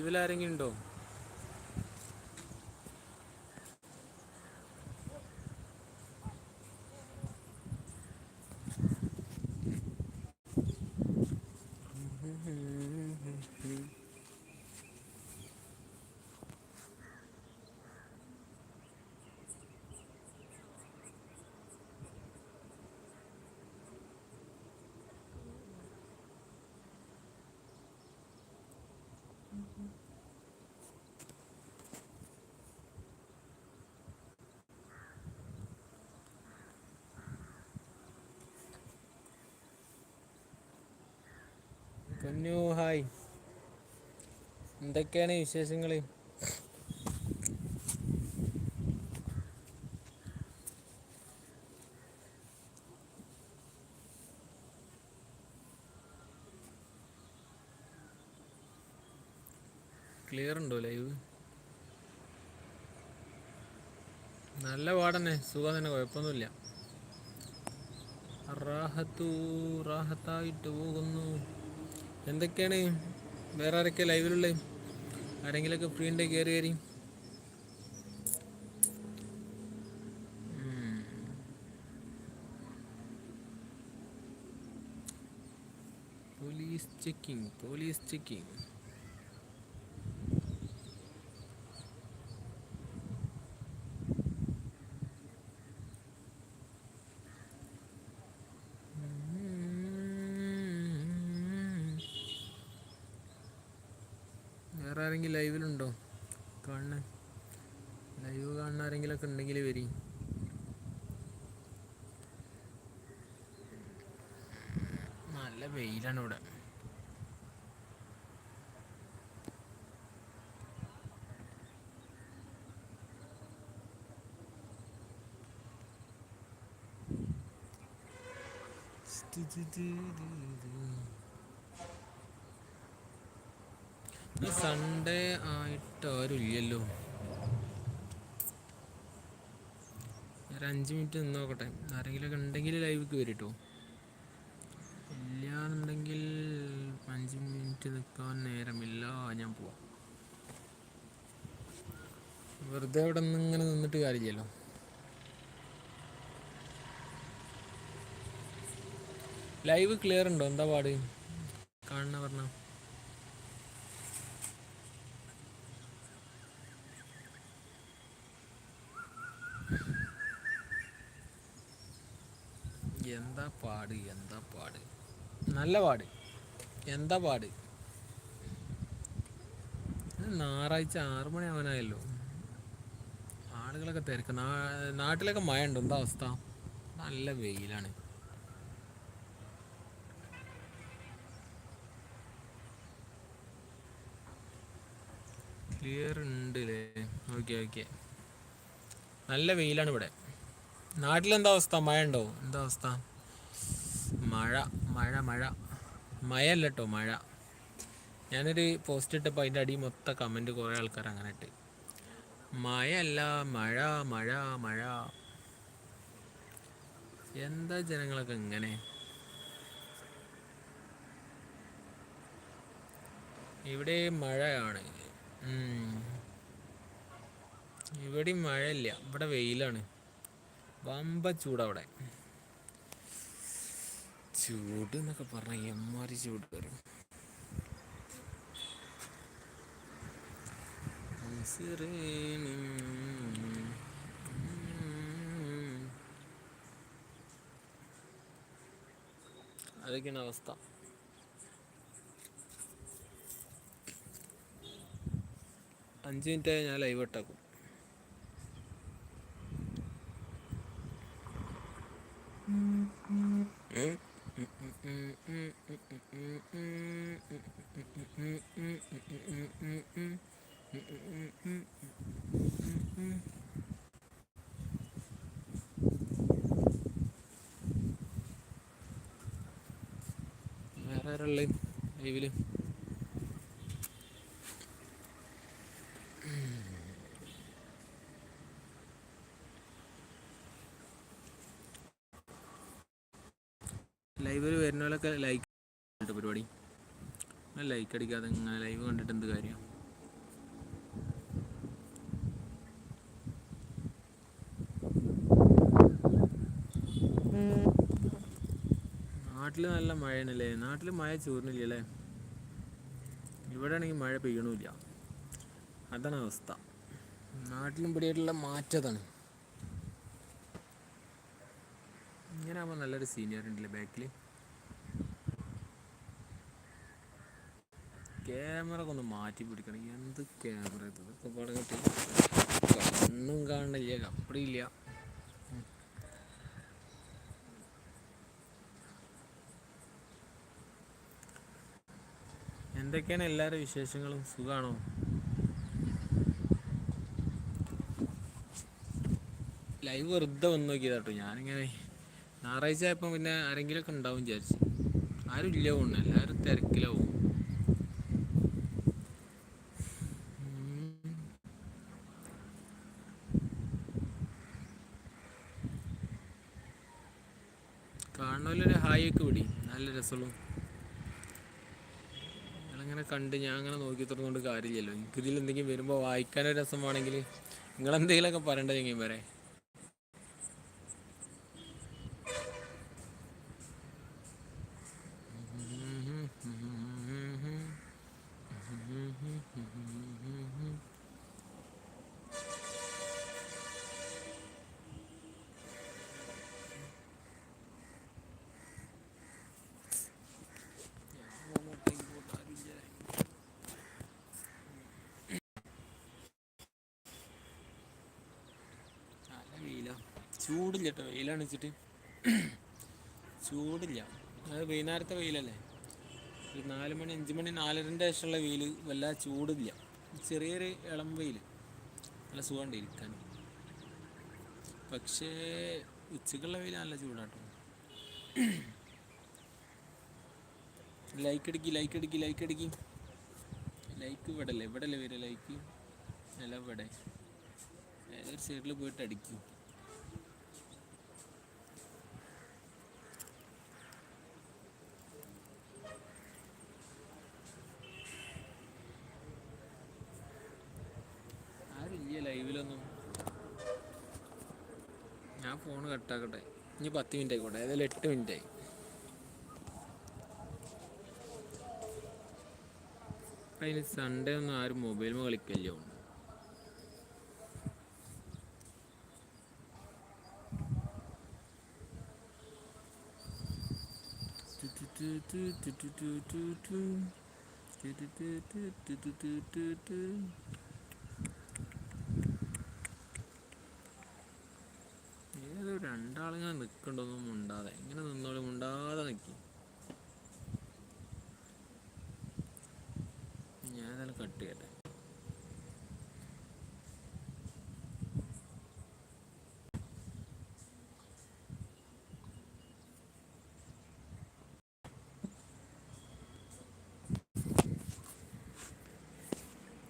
ലൈവിൽ ആരെങ്കിലും ഉണ്ടോ? പൊന്നു ഹായ് എന്തൊക്കെയാണ് വിശേഷങ്ങൾ ക്ലിയർ ഉണ്ടോ ലൈവ് നല്ല പാടന്നെ സുഖം തന്നെ കുഴപ്പമൊന്നുമില്ല. റാഹത്തു റാഹത്തായിട്ട് പോകുന്നു. എന്തൊക്കെയാണ്? വേറെ ആരൊക്കെ ലൈവിലുള്ളത് ആരെങ്കിലൊക്കെ ഫ്രീ ഉണ്ടെങ്കിൽ കയറി കയറി പോലീസ് ചെക്കിംഗ് പോലീസ് ചെക്കിംഗ് വേറെ ആരെങ്കിലും ലൈവിലുണ്ടോ? കാണണേ. ലൈവ് കാണുന്ന ആരെങ്കിലൊക്കെ ഉണ്ടെങ്കിൽ വരി. നല്ല വെയിലാണ് ഇവിടെ. സൺഡേ ആയിട്ട് ആരും ഇല്ലല്ലോ ഒരു അഞ്ച് മിനിറ്റ് നിന്ന് നോക്കട്ടെ. ആരെങ്കിലും ഉണ്ടെങ്കിൽ ലൈവിലേക്ക് വരും കേട്ടോ ഇല്ലാന്നുണ്ടെങ്കിൽ അഞ്ച് മിനിറ്റ് നിൽക്കാൻ നേരമില്ല. ഞാൻ പോവാം. വെറുതെ അവിടെ നിന്ന് ഇങ്ങനെ നിന്നിട്ട് കാര്യമില്ലല്ലോ. ലൈവ് ക്ലിയർ ഉണ്ടോ? എന്താ പാട്? കാണണ പറഞ്ഞ. എന്താ പാട് എന്താ പാട്? നല്ല പാട്. എന്താ പാട്? ഞായറാഴ്ച ആറ് മണി ആവാനായല്ലോ. ആളുകളൊക്കെ തിരക്ക്. നാട്ടിലൊക്കെ മഴ ഉണ്ടോ എന്താ അവസ്ഥ? നല്ല വെയിലാണ്. ക്ലിയർ ഉണ്ട് അല്ലേ ഓക്കെ ഓക്കെ നല്ല വെയിലാണ് ഇവിടെ. നാട്ടിലെന്താ അവസ്ഥ? മഴ ഉണ്ടോ എന്താ അവസ്ഥ? മഴ മഴ മഴ. മഴയല്ല കേട്ടോ മഴ. ഞാനൊരു പോസ്റ്റ് ഇട്ടപ്പോൾ അതിന്റെ അടി മൊത്തം കമന്റ് കുറേ ആൾക്കാർ അങ്ങനെ ഇട്ട്. മഴയല്ല മഴ മഴ മഴ. എന്താ ജനങ്ങളൊക്കെ ഇങ്ങനെ? ഇവിടെ മഴയാണ്. ഇവിടെ മഴയില്ല. ഇവിടെ വെയിലാണ്. വമ്പ ചൂടവിടെ ചൂട് എന്നൊക്കെ പറഞ്ഞ എമ്മാരി ചൂട് വരും. അതൊക്കെയാണ് അവസ്ഥ. അഞ്ച് മിനിറ്റ് ഞാൻ ലൈവ് ഇട്ടാക്കും. വേറെ ആരുള്ള ലൈവിൽ? ലൈക്ക് അടിക്കാതെ ഇങ്ങനെ ലൈവ് കണ്ടിട്ട് എന്ത് കാര്യം? നാട്ടിൽ നല്ല മഴയാണല്ലേ? നാട്ടിൽ മഴ ചോറിനില്ലല്ലേ ഇവിടെ ആണെങ്കിൽ മഴ പെയ്യണില്ല. അതാണ് അവസ്ഥ. നാട്ടിലും ഇവിടെയായിട്ടുള്ള മാറ്റതാണ് ഇങ്ങനെ ആകുമ്പോൾ നല്ലൊരു സീനിയർ ഉണ്ടല്ലേ ബാക്കിൽ ക്യാമറ ഒന്ന് മാറ്റി പിടിക്കണം. എന്ത് ക്യാമറ ഇത്? ഇതൊക്കെ കിട്ടി. ഒന്നും കാണണില്ല കപ്പടിയില്ല എന്തൊക്കെയാണ് എല്ലാവരും വിശേഷങ്ങളും? സുഖമാണോ ലൈവ് വെറുതെ വന്ന് നോക്കിയതാട്ടോ ഞാനിങ്ങനെ. ഞായറാഴ്ച ആയപ്പോൾ പിന്നെ ആരെങ്കിലുമൊക്കെ ഉണ്ടാവും വിചാരിച്ചു. ആരും ഇല്ല പോണ എല്ലാവരും തിരക്കിലാവും. കാണുന്നവരൊരു ഹായ് ഒക്കെ വിടി നല്ല രസമുള്ളൂ. നിങ്ങളിങ്ങനെ കണ്ട് ഞാൻ അങ്ങനെ നോക്കി തുറന്നുകൊണ്ട് കാര്യമില്ലല്ലോ. എനിക്കിതിൽ എന്തെങ്കിലും വരുമ്പോൾ വായിക്കാനൊരു രസം വേണമെങ്കിൽ നിങ്ങളെന്തെങ്കിലുമൊക്കെ പറയണ്ടേ വരെ നല്ല വെയിലാ ചൂടില്ല കേട്ടോ വെയിലാണ് വെച്ചിട്ട്. ചൂടില്ല. അത് വൈകുന്നേരത്തെ വെയിലല്ലേ? ഒരു നാല് മണി അഞ്ച് മണി നാലരന്റെ ശേഷമുള്ള വെയിൽ വല്ല ചൂടില്ല. ചെറിയൊരു ഇളം വെയിൽ നല്ല സുഖമുണ്ട് ഇരിക്കാൻ. പക്ഷേ ഉച്ചക്കുള്ള വെയിൽ നല്ല ചൂടാട്ടോ. ലൈക്ക് അടിക്കി ലൈക്ക് അടിക്കി ലൈക്ക് അടിക്കി ലൈക്ക് ഇവിടെ അല്ലേ ഇവിടെ അല്ലേ വരിക ലൈക്ക്? അല്ല ഇവിടെ. ഏതൊരു സൈഡിൽ പോയിട്ട് അടിക്കും. ഫോൺ കട്ടാക്കട്ടെ ഇനി പത്ത് മിനിറ്റ് ആയിക്കോട്ടെ ഏതായാലും എട്ട് മിനിറ്റ് ആയി അതിന് സൺഡേ ഒന്നും ആരും മൊബൈലിൽ കളിക്കല്ലോ ഏതോ രണ്ടാളിങ്ങനെ നിൽക്കണ്ടൊന്നും മുണ്ടാതെ. ഇങ്ങനെ നിന്നോളി മുണ്ടാതെ നിൽക്കി ഞാൻ ഏതായാലും കട്ട് ചെയ്യട്ടെ.